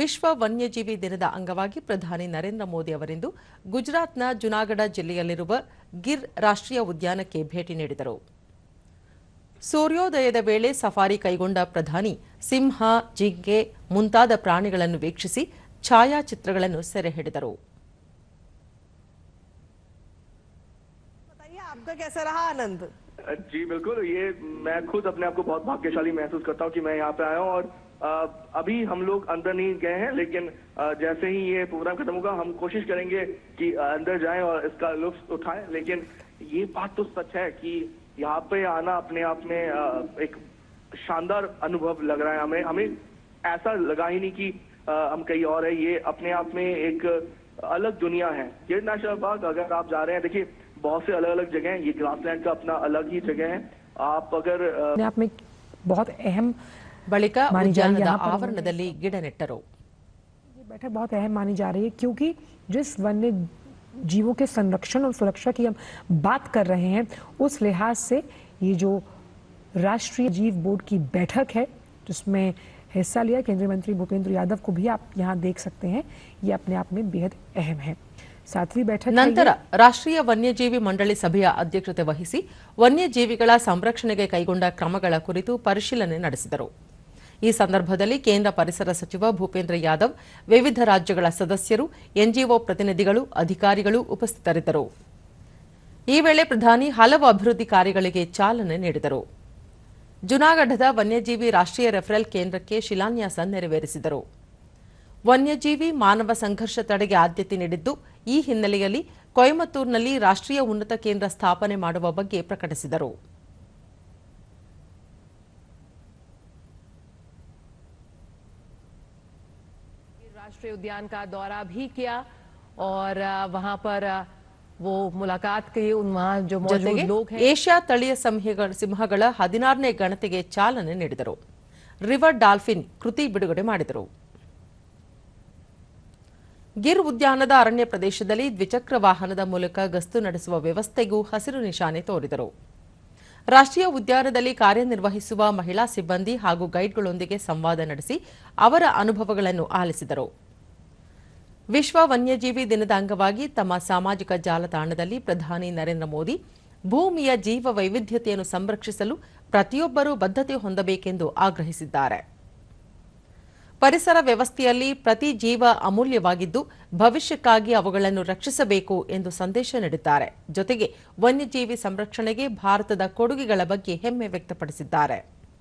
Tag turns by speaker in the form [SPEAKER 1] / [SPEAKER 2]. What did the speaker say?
[SPEAKER 1] ವಿಶ್ವ ವನ್ಯಜೀವಿ ದಿನದ ಅಂಗವಾಗಿ ಪ್ರಧಾನಿ ನರೇಂದ್ರ ಮೋದಿ ಅವರಿಂದು ಗುಜರಾತ್ನ ಜುನಾಗಢ ಜಿಲ್ಲೆಯಲ್ಲಿರುವ ಗಿರ್ ರಾಷ್ಟ್ರೀಯ ಉದ್ಯಾನಕ್ಕೆ ಭೇಟಿ ನೀಡಿದರು. ಸೂರ್ಯೋದಯದ ವೇಳೆ ಸಫಾರಿ ಕೈಗೊಂಡ ಪ್ರಧಾನಿ ಸಿಂಹ, ಜಿಂಕೆ ಮುಂತಾದ ಪ್ರಾಣಿಗಳನ್ನು ವೀಕ್ಷಿಸಿ ಛಾಯಾಚಿತ್ರಗಳನ್ನು ಸೆರೆ ಹಿಡಿದರು.
[SPEAKER 2] ಆನಂದ್
[SPEAKER 3] जी, बिल्कुल। ये मैं खुद अपने आप को बहुत भाग्यशाली महसूस करता हूँ कि मैं यहाँ पे आया हूँ और अभी हम लोग अंदर नहीं गए हैं, लेकिन जैसे ही ये प्रोग्राम खत्म होगा, हम कोशिश करेंगे कि अंदर जाएँ और इसका लुत्फ उठाएँ। लेकिन ये बात तो सच है कि यहाँ पे आना अपने आप में एक शानदार अनुभव लग रहा है हमें। हमें ऐसा लगा ही नहीं कि हम कहीं और है। ये अपने आप में एक अलग दुनिया है। ये नेशनल पार्क अगर आप जा रहे हैं, देखिए बहुत से अलग अलग जगह हैं ये ग्रासलैंड का अपना अलग ही जगह है आप अगर अ,
[SPEAKER 4] अपने आप में बहुत अहम
[SPEAKER 1] ಬಳಿಕ
[SPEAKER 4] ಮಾನಿ ಜಾರಿ
[SPEAKER 1] ಉದ್ಯಾನದ
[SPEAKER 4] यहाँ पर
[SPEAKER 1] ಆವರಣದಲ್ಲಿ ಗಿಡ ನೆಟ್ಟರು
[SPEAKER 4] ये बैठक बहुत अहम मानी जा रही है क्योंकि जिस वन्य जीवों के संरक्षण और सुरक्षा की हम बात कर रहे हैं उस लिहाज से ये जो राष्ट्रीय जीव बोर्ड की बैठक है जिसमें हिस्सा लिया केंद्रीय मंत्री भूपेंद्र यादव को भी आप यहाँ देख सकते हैं ये अपने आप में बेहद अहम है सातवीं बैठक है
[SPEAKER 1] ನಂತರ
[SPEAKER 4] ये।
[SPEAKER 1] ರಾಷ್ಟ್ರೀಯ ವನ್ಯಜೀವಿ ಮಂಡಳಿ ಸಭೆಯ ಅಧ್ಯಕ್ಷತೆ ವಹಿಸಿ ವನ್ಯಜೀವಿಗಳ ಸಂರಕ್ಷಣೆಗೆ ಕೈಗೊಂಡ ಕ್ರಮಗಳ ಕುರಿತು ಪರಿಶೀಲನೆ ನಡೆಸಿದರು ಈ ಸಂದರ್ಭದಲ್ಲಿ ಕೇಂದ್ರ ಪರಿಸರ ಸಚಿವ ಭೂಪೇಂದ್ರ ಯಾದವ್ ವಿವಿಧ ರಾಜ್ಯಗಳ ಸದಸ್ಯರು ಎನ್ಜಿಒ ಪ್ರತಿನಿಧಿಗಳು ಅಧಿಕಾರಿಗಳು ಉಪಸ್ಥಿತರಿದ್ದರು ಈ ವೇಳೆ ಪ್ರಧಾನಿ ಹಲವು ಅಭಿವೃದ್ಧಿ ಕಾರ್ಯಗಳಿಗೆ ಚಾಲನೆ ನೀಡಿದರು ಜುನಾಗಢದ ವನ್ಯಜೀವಿ ರಾಷ್ಟ್ರೀಯ ರೆಫರಲ್ ಕೇಂದ್ರಕ್ಕೆ ಶಿಲಾನ್ಯಾಸ ನೆರವೇರಿಸಿದರು ವನ್ಯಜೀವಿ ಮಾನವ ಸಂಘರ್ಷ ತಡೆಗೆ ಆದ್ಯತೆ ನೀಡಿದ್ದು ಈ ಹಿನ್ನೆಲೆಯಲ್ಲಿ ಕೊಯಮತ್ತೂರಿನಲ್ಲಿ ರಾಷ್ಟ್ರೀಯ ಉನ್ನತ ಕೇಂದ್ರ ಸ್ಥಾಪನೆ ಮಾಡುವ ಬಗ್ಗೆ ಪ್ರಕಟಿಸಿದರು
[SPEAKER 2] राष्ट्रीय उद्यान का दौरा भी किया और अ, वहां पर अ, वो मुलाकात की उन वहाँ जो मौजूद
[SPEAKER 1] ಜೊತೆಗೆ
[SPEAKER 2] लोग हैं
[SPEAKER 1] ಏಷ್ಯಾ ತಳಿಯ ಸಂಹಿಗಳ- ಸಿಂಹಗಳ ಹದಿನಾರನೇ ಗಣತಿಗೆ ಚಾಲನೆ ನೀಡಿದರು ರಿವರ್ ಡಾಲ್ಫಿನ್ ಕೃತಿ ಬಿಡುಗಡೆ ಮಾಡಿದರು ಗಿರ್ ಉದ್ಯಾನದ ಅರಣ್ಯ ಪ್ರದೇಶದಲ್ಲಿ ದ್ವಿಚಕ್ರ ವಾಹನದ ಮೂಲಕ ಗಸ್ತು ನಡೆಸುವ ವ್ಯವಸ್ಥೆಗೂ ಹಸಿರು ನಿಶಾನೆ ತೋರಿದರು ರಾಷ್ಟ್ರೀಯ ಉದ್ಯಾನದಲ್ಲಿ ಕಾರ್ಯನಿರ್ವಹಿಸುವ ಮಹಿಳಾ ಸಿಬ್ಬಂದಿ ಹಾಗೂ ಗೈಡ್ಗಳೊಂದಿಗೆ ಸಂವಾದ ನಡೆಸಿ ಅವರ ಅನುಭವಗಳನ್ನು ಆಲಿಸಿದರು ವಿಶ್ವ ವನ್ಯಜೀವಿ ದಿನದ ಅಂಗವಾಗಿ ತಮ್ಮ ಸಾಮಾಜಿಕ ಜಾಲತಾಣದಲ್ಲಿ ಪ್ರಧಾನಿ ನರೇಂದ್ರ ಮೋದಿ ಭೂಮಿಯ ಜೀವ ವೈವಿಧ್ಯತೆಯನ್ನು ಸಂರಕ್ಷಿಸಲು ಪ್ರತಿಯೊಬ್ಬರೂ ಬದ್ಧತೆ ಹೊಂದಬೇಕೆಂದು ಆಗ್ರಹಿಸಿದ್ದಾರೆ. ಪರಿಸರ ವ್ಯವಸ್ಥೆಯಲ್ಲಿ ಪ್ರತಿ ಜೀವ ಅಮೂಲ್ಯವಾಗಿದ್ದು ಭವಿಷ್ಯಕ್ಕಾಗಿ ಅವುಗಳನ್ನು ರಕ್ಷಿಸಬೇಕು ಎಂದು ಸಂದೇಶ ನೀಡಿದ್ದಾರೆ. ಜೊತೆಗೆ ವನ್ಯಜೀವಿ ಸಂರಕ್ಷಣೆಗೆ ಭಾರತದ ಕೊಡುಗೆಗಳ ಬಗ್ಗೆ ಹೆಮ್ಮೆ ವ್ಯಕ್ತಪಡಿಸಿದ್ದಾರೆ.